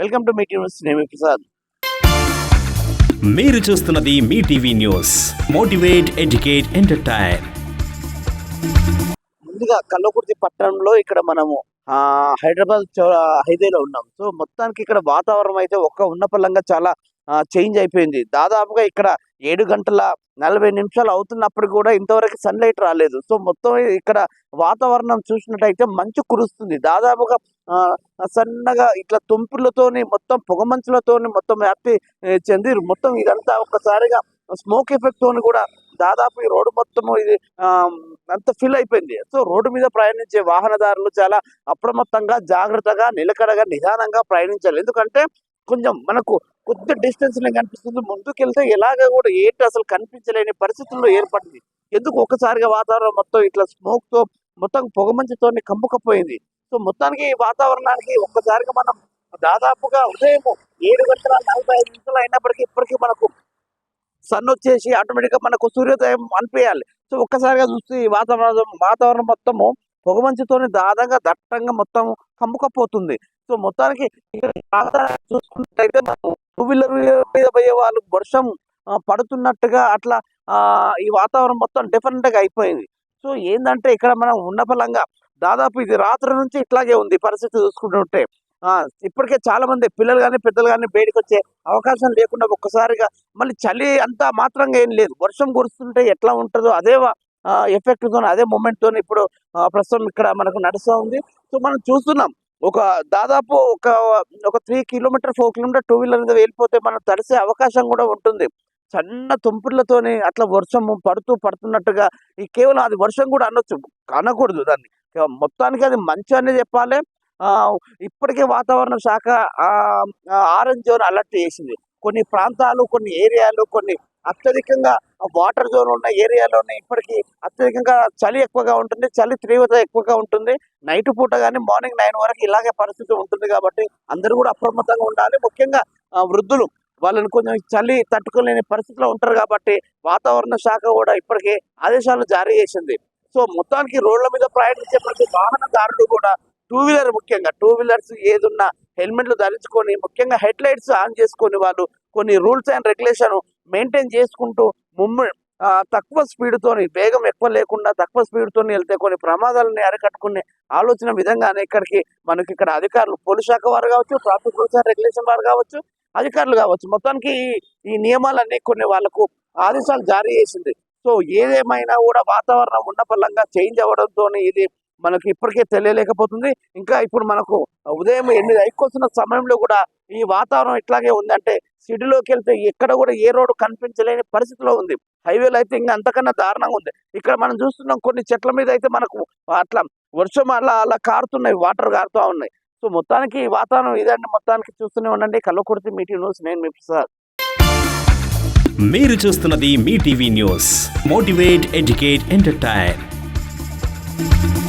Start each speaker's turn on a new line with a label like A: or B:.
A: Welcome to meet news నేను మీ ప్రసాద్.
B: మీరు చూస్తున్నది మీ TV news. Motivate educate entertain.
A: ముందుగా కల్లకుర్తి పట్టణంలో ఇక్కడ మనము హైదరాబాద్ హైవేలో ఉన్నాం. సో మొత్తానికి ఇక్కడ వాతావరణం అయితే ఒక్క ఉన్నపల్లంగా చాలా చేంజ్ అయిపోయింది. దాదాపుగా ఇక్కడ ఏడు గంటల నలభై నిమిషాలు అవుతున్నప్పుడు కూడా ఇంతవరకు సన్లైట్ రాలేదు. సో మొత్తం ఇక్కడ వాతావరణం చూసినట్టయితే మంచు కురుస్తుంది. దాదాపుగా సన్నగా ఇట్లా తుంపులతోని మొత్తం పొగమంచులతోని మొత్తం వ్యాప్తి చెంది మొత్తం ఇదంతా ఒక్కసారిగా స్మోక్ ఎఫెక్ట్ తోని కూడా దాదాపు ఈ రోడ్డు మొత్తము ఇది అంత ఫిల్ అయిపోయింది. సో రోడ్డు మీద ప్రయాణించే వాహనదారులు చాలా అప్రమత్తంగా జాగ్రత్తగా నిలకడగా నిదానంగా ప్రయాణించాలి. ఎందుకంటే కొంచెం మనకు కొద్ది డిస్టెన్స్ కనిపిస్తుంది. ముందుకెళ్తే ఎలాగ కూడా ఏంటి అసలు కనిపించలేని పరిస్థితుల్లో ఏర్పడింది. ఎందుకు ఒక్కసారిగా వాతావరణం మొత్తం ఇట్లా స్మోక్తో మొత్తం పొగమంచుతో కంపుకపోయింది సో మొత్తానికి ఈ వాతావరణానికి ఒక్కసారిగా మనం దాదాపుగా ఉదయం ఏడు గంటల నలభై ఐదు నిమిషాలు అయినప్పటికీ ఇప్పటికీ మనకు సన్ వచ్చేసి ఆటోమేటిక్గా మనకు సూర్యోదయం అనిపించాలి. సో ఒక్కసారిగా చూస్తే ఈ వాతావరణం వాతావరణం మొత్తము పొగమంచుతోని దాదాగా దట్టంగా మొత్తం కమ్ముకపోతుంది. సో మొత్తానికి చూసుకున్నట్టయితే టూ వీలర్ మీద పోయే వాళ్ళు వర్షం పడుతున్నట్టుగా అట్లా ఆ, ఈ వాతావరణం మొత్తం డిఫరెంట్గా అయిపోయింది. సో ఏంటంటే ఇక్కడ మనం ఉన్న ఫలంగా దాదాపు ఇది రాత్రి నుంచి ఇట్లాగే ఉంది పరిస్థితి చూసుకుంటుంటే. ఇప్పటికే చాలా మంది పిల్లలు కానీ పెద్దలు కానీ బయటకు వచ్చే అవకాశం లేకుండా ఒక్కసారిగా మళ్ళీ చలి అంతా మాత్రంగా ఏం లేదు. వర్షం కురుస్తుంటే ఎట్లా ఉంటుందో అదే ఎఫెక్ట్తో అదే మూమెంట్తో ఇప్పుడు ప్రస్తుతం ఇక్కడ మనకు నడుస్తూ ఉంది. సో మనం చూస్తున్నాం. ఒక దాదాపు ఒక ఒక three kilometre four kilometre two wheeler మీద వెళ్ళిపోతే మనం తడిసే అవకాశం కూడా ఉంటుంది. సన్న తుంపులతోని అట్లా వర్షం పడుతూ పడుతున్నట్టుగా ఈ కేవలం అది వర్షం కూడా అనొచ్చు. అనకూడదు దాన్ని. మొత్తానికి అది మంచి అనేది చెప్పాలి. ఆ, ఇప్పటికే వాతావరణ శాఖ ఆరెంజ్ జోన్ అలర్ట్ చేసింది. కొన్ని ప్రాంతాలు కొన్ని ఏరియాలు కొన్ని అత్యధికంగా వాటర్ జోన్ ఉన్న ఏరియాలోనే ఇప్పటికీ అత్యధికంగా చలి ఎక్కువగా ఉంటుంది. చలి తీవ్రత ఎక్కువగా ఉంటుంది. నైట్ పూట కానీ మార్నింగ్ నైన్ వరకు ఇలాగే పరిస్థితి ఉంటుంది కాబట్టి అందరూ కూడా అప్రమత్తంగా ఉండాలి. ముఖ్యంగా వృద్ధులు వాళ్ళని కొంచెం చలి తట్టుకోలేని పరిస్థితిలో ఉంటారు కాబట్టి వాతావరణ శాఖ కూడా ఇప్పటికే ఆదేశాలు జారీ చేసింది. సో మొత్తానికి రోడ్ల మీద ప్రయాణించే ప్రతి వాహనదారులు కూడా టూ వీలర్ ముఖ్యంగా టూ వీలర్స్ ఏదున్నా హెల్మెట్లు ధరించుకొని ముఖ్యంగా హెడ్ లైట్స్ ఆన్ చేసుకొని వాళ్ళు కొన్ని రూల్స్ అండ్ రెగ్యులేషన్ మెయింటైన్ చేసుకుంటూ ముమ్మ తక్కువ స్పీడ్ తోని వేగం ఎక్కువ లేకుండా తక్కువ స్పీడ్తో వెళ్తే కొన్ని ప్రమాదాలని అరికట్టుకునే ఆలోచన విధంగానే ఇక్కడికి మనకి ఇక్కడ అధికారులు పోలీస్ శాఖ వారు కావచ్చు ట్రాఫిక్ రూల్స్ అండ్ రెగ్యులేషన్ వారు కావచ్చు అధికారులు కావచ్చు మొత్తానికి ఈ- ఈ నియమాలన్నీ కొన్ని వాళ్ళకు ఆదేశాలు జారీ చేసింది. సో ఏదేమైనా కూడా వాతావరణం ఉన్న పలంగా చేంజ్ అవ్వడంతో ఇది మనకి ఇప్పటికే తెలియలేకపోతుంది. ఇంకా ఇప్పుడు మనకు ఉదయం ఎనిమిది అయిపోతున్న సమయంలో కూడా ఈ వాతావరణం ఇట్లాగే ఉందంటే సిటీలోకి వెళ్తే ఎక్కడ కూడా ఏ రోడ్డు కనిపించలేని పరిస్థితిలో ఉంది. హైవేలో అయితే ఇంకా అంతకన్నా దారుణంగా ఉంది. ఇక్కడ మనం చూస్తున్నాం కొన్ని చెట్ల మీద అయితే మనకు అట్లా వర్షం అలా అలా కారుతున్నాయి వాటర్ కారుతూ ఉన్నాయి. సో మొత్తానికి ఈ వాతావరణం ఇదండి. మొత్తానికి చూస్తూనే ఉండండి. కల్లకుర్తి మీటింగ్ న్యూస్ నేను మీ ప్రసాద్.
B: మీరు చూస్తున్నది మీ TV news. Motivate educate entertain.